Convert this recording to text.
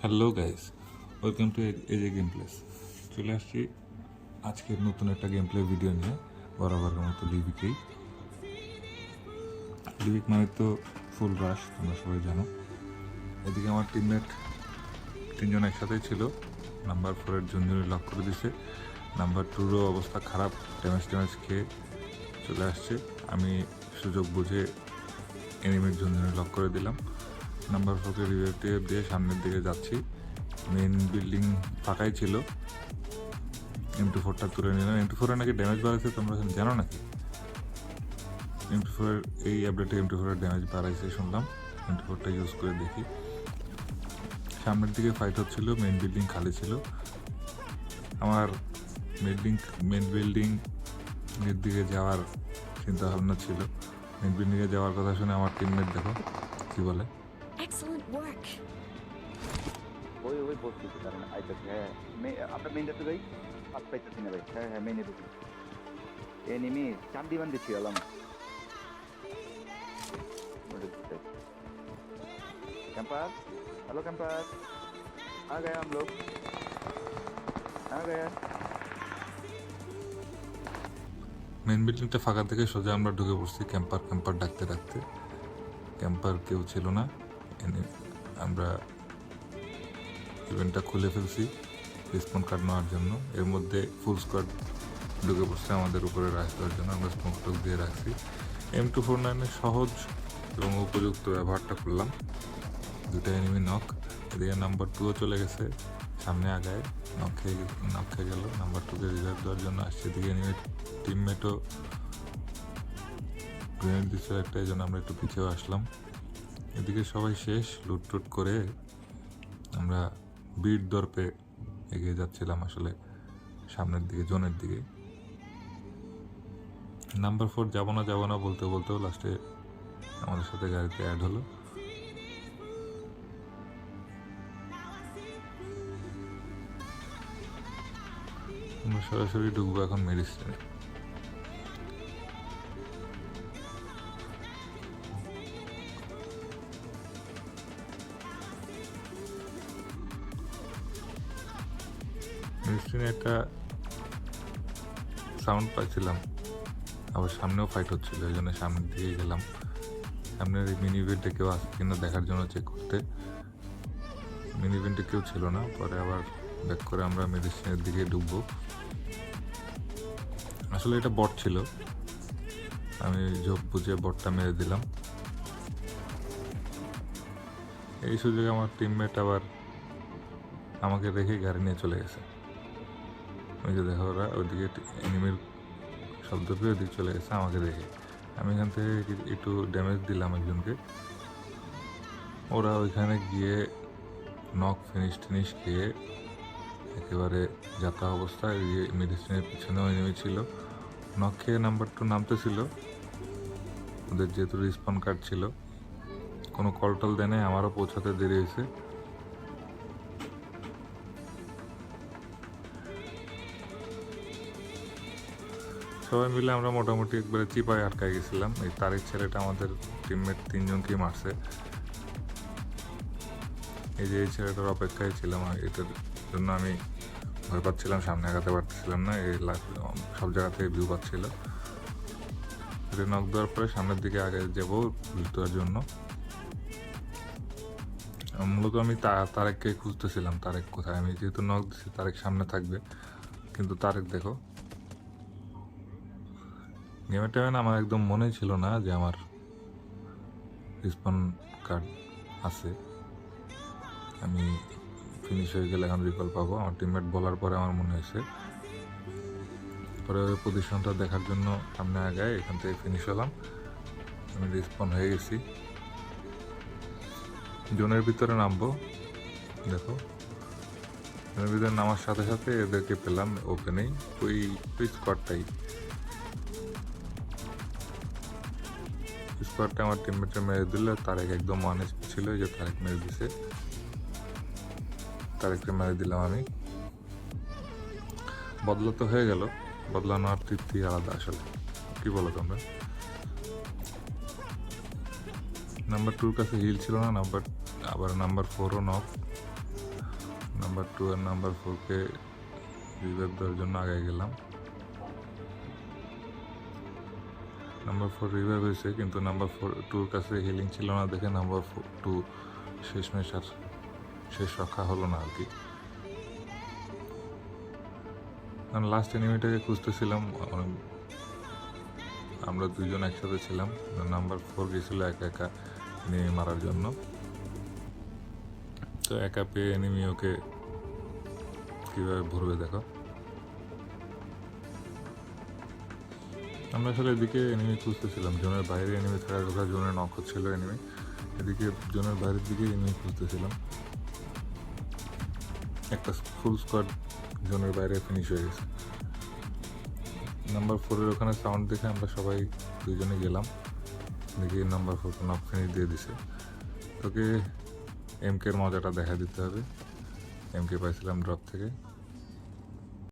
Hello guys, welcome to AJ game place. চলে আসছি আজকের নতুন একটা গেম প্লে ভিডিও নিয়ে বরাবরের মতো লিভিকেই লিভিক মানে তো ফুল রাশ, তোমরা সবাই জানো। এদিকে আমার টিমমেট তিনজন একসাথেই ছিল। নাম্বার ফোরের জন্য লক করে দিছে নাম্বার টুরও অবস্থা খারাপ ড্যামেজ ট্যামেজ খেয়ে চলে আসছে। আমি সুযোগ বুঝে এনিমির জন্য লক করে দিলাম। নাম্বার ফোরকে রিভেটিভ দিয়ে সামনের দিকে যাচ্ছি। মেন বিল্ডিং ফাঁকাই ছিল। এম টু ফোরটা তুলে নিলাম। এম টু ফোরে নাকি ড্যামেজ বাড়াইছে তোমরা জানো নাকি? এম টু ফোরের এই আপডেটে এম টু ফোরের ড্যামেজ বাড়াইছে শুনলাম। এম টু ফোরটা ইউজ করে দেখি। সামনের দিকে ফাইট হচ্ছিল মেন বিল্ডিং খালি ছিল। আমার বিল্ডিং মেন বিল্ডিং এর দিকে যাওয়ার চিন্তা ভাবনা ছিল মেন বিল্ডিংয়ে যাওয়ার কথা শুনে আমার টিমমেট দেখো, কী বলে? Excellent work. ওই ওই বলতেছি কারণ আইতেছে হ্যাঁ মে- আপনার মেইন যাচ্ছে ভাই পাঁচ পাইতেছি না ভাই হ্যাঁ হ্যাঁ মেইনে ঢুকি এনিমি চান্দি বান্দি ছিল আলাম कैंपर हेलो कैंपर आ गए हम लोग आ गए মেন বিল্ডিংটা ফাঁকা থেকে সোজা আমরা ঢুকে পড়ছি ক্যাম্পার ক্যাম্পার ডাকতে ডাকতে ক্যাম্পার কেউ ছিল না এনে আমরা ইভেন্টটা খুলে ফেলছি রেসপন্ড কার্ড নেওয়ার জন্য, এর মধ্যে ফুল স্কোয়াড ঢুকে পড়ছে আমাদের উপরে রাশ দেওয়ার জন্য, আমরা স্মোক টক দিয়ে রাখছি। এম টু ফোর নাইনের সহজ এবং উপযুক্ত ব্যবহারটা করলাম। দুটো এনিমি নক এদিকে নাম্বার টুও চলে গেছে, সামনে আগায় নক খেয়ে নক খেয়ে গেল নাম্বার টুকে রিজার্ভ দেওয়ার জন্য আসছে, এদিকে এনিমি টিমমেটও গ্রেনেড দিচ্ছিল একটা এই জন্য আমরা একটু পিছিয়েও আসলাম। এদিকে সবাই শেষ লুট টুট করে আমরা বিট দর্পে এগিয়ে যাচ্ছিলাম আসলে সামনের দিকে, জোনের দিকে। নাম্বার ফোর যাব না যাব না বলতে বলতেও লাস্টে আমাদের সাথে গাড়িতে অ্যাড হলো। আমরা সরাসরি ঢুকবো এখন মেডিসিনে মেডিসিনে একটা সাউন্ড পাচ্ছিলাম আবার সামনেও ফাইট হচ্ছিল, এই জন্য সামনের দিকে গেলাম। সামনের মিনি ইভেন্টে কেউ আসছে কিনা দেখার জন্য চেক করতে। মিনি ইভেন্টে কেউ ছিল না, পরে আবার ব্যাক করে আমরা মেডিসিনের দিকে ঢুকবো আসলে এটা বট ছিল। আমি ঝোপ বুঝে বটটা মেরে দিলাম। এই সুযোগে আমার টিমমেট আবার আমাকে রেখে গাড়ি নিয়ে চলে গেছে। ওই যে দেখো ওরা ওইদিকে এনিমির শব্দ পেয়ে ওদিকে চলে গেছে আমাকে দেখে। আমি এখান থেকে একটু ড্যামেজ দিলাম একজনকে। ওরা ওইখানে গিয়ে নক ফিনিশ টিনিশ খেয়ে একেবারে যাতা অবস্থায় ইয়ে মেডিসিনের পিছনেও নেমে ছিল। নক খেয়ে নাম্বার টু নামতেছিল ওদের যেহেতু রিসপন কার্ড ছিল। কোনো কল টল দেয় নাই, আমারও পৌঁছাতে দেরি হয়েছে। সবাই মিলে আমরা মোটামুটি একবারে চিপায় আটকায় গেছিলাম। এই তারিখ ছেলেটা আমাদের টিমমেট তিনজনকেই মারছে এই যে এই ছেলেটার অপেক্ষায় ছিলাম এটার জন্য আমি ভয় পাচ্ছিলাম, সামনে আগাতে পারতেছিলাম না, এই সব জায়গা থেকে ভিউ পাচ্ছিল। এটা নক দেওয়ার পরে সামনের দিকে আগে যাব দেওয়ার জন্য। মূলত আমি তারেককে খুঁজতেছিলাম, তারেক কোথায়? আমি যেহেতু নক দিচ্ছি তারেক সামনে থাকবে। কিন্তু তারেক দেখো গেমের টাইমে না আমার একদম মনেই ছিল না যে আমার রিসপন কার্ড আছে। আমি ফিনিশ হয়ে গেলে এখন রিকল পাবো। আমার টিমমেট বলার পরে আমার মনে হয়েছে। পরে ওই পজিশনটা দেখার জন্য সামনে আগায় এখান থেকে ফিনিশ হলাম। আমি রিসপন হয়ে গেছি। জোনের ভিতরে নামবো। দেখো। জোনের ভিতরে নামার সাথে সাথে এদেরকে পেলাম ওপেনেই ওই ওই স্কোয়াডটাই স্কোয়াডটা আমার টিমমেটে মেরে দিল, তারেক একদম ওয়ান ছিল যে তারেক মেরে দিছে। তারেককে মেরে দিলাম আমি। বদলা তো হয়ে গেল, বদলানো আর তৃপ্তি আলাদা আসলে। কি বলো তোমরা? নাম্বার টুর কাছে হিল ছিল না নাম্বার আবার নাম্বার ফোরও নক নাম্বার টু আর নাম্বার ফোরকে রিভাইভ দেওয়ার জন্য আগে গেলাম। নাম্বার ফোর রিভাইভ হয়েছে, কিন্তু নাম্বার ফোর টুর কাছে হিলিং ছিল না দেখে নাম্বার ফোর টু শেষমেশ আর শেষ রক্ষা হলো না আর কি। কারণ লাস্ট এনিমিটাকে খুঁজতেছিলাম আমরা দুজন একসাথে ছিলাম নাম্বার ফোর গেছিল একা একা এনিমি মারার জন্য। তো একা পেয়ে এনিমি ওকে কীভাবে ভরবে দেখো। আমরা আসলে এদিকে এনিমি খুঁজতেছিলাম। জোনের বাইরে এনিমি থাকার কথা, জোনের নখ ছিল এনিমি এদিকে জোনের বাইরের দিকে এনিমি খুঁজতেছিলাম। একটা ফুল স্কোয়াড জোনের বাইরে ফিনিশ হয়ে গেছে। নাম্বার ফোরের ওখানে সাউন্ড দেখে আমরা সবাই দুইজনে গেলাম। দেখি নাম্বার ফোর নক ফিনিশ দিয়ে দিছে। তোকে এমকের মজাটা দেখা দিতে হবে। এমকে পাইছিলাম ড্রপ থেকে।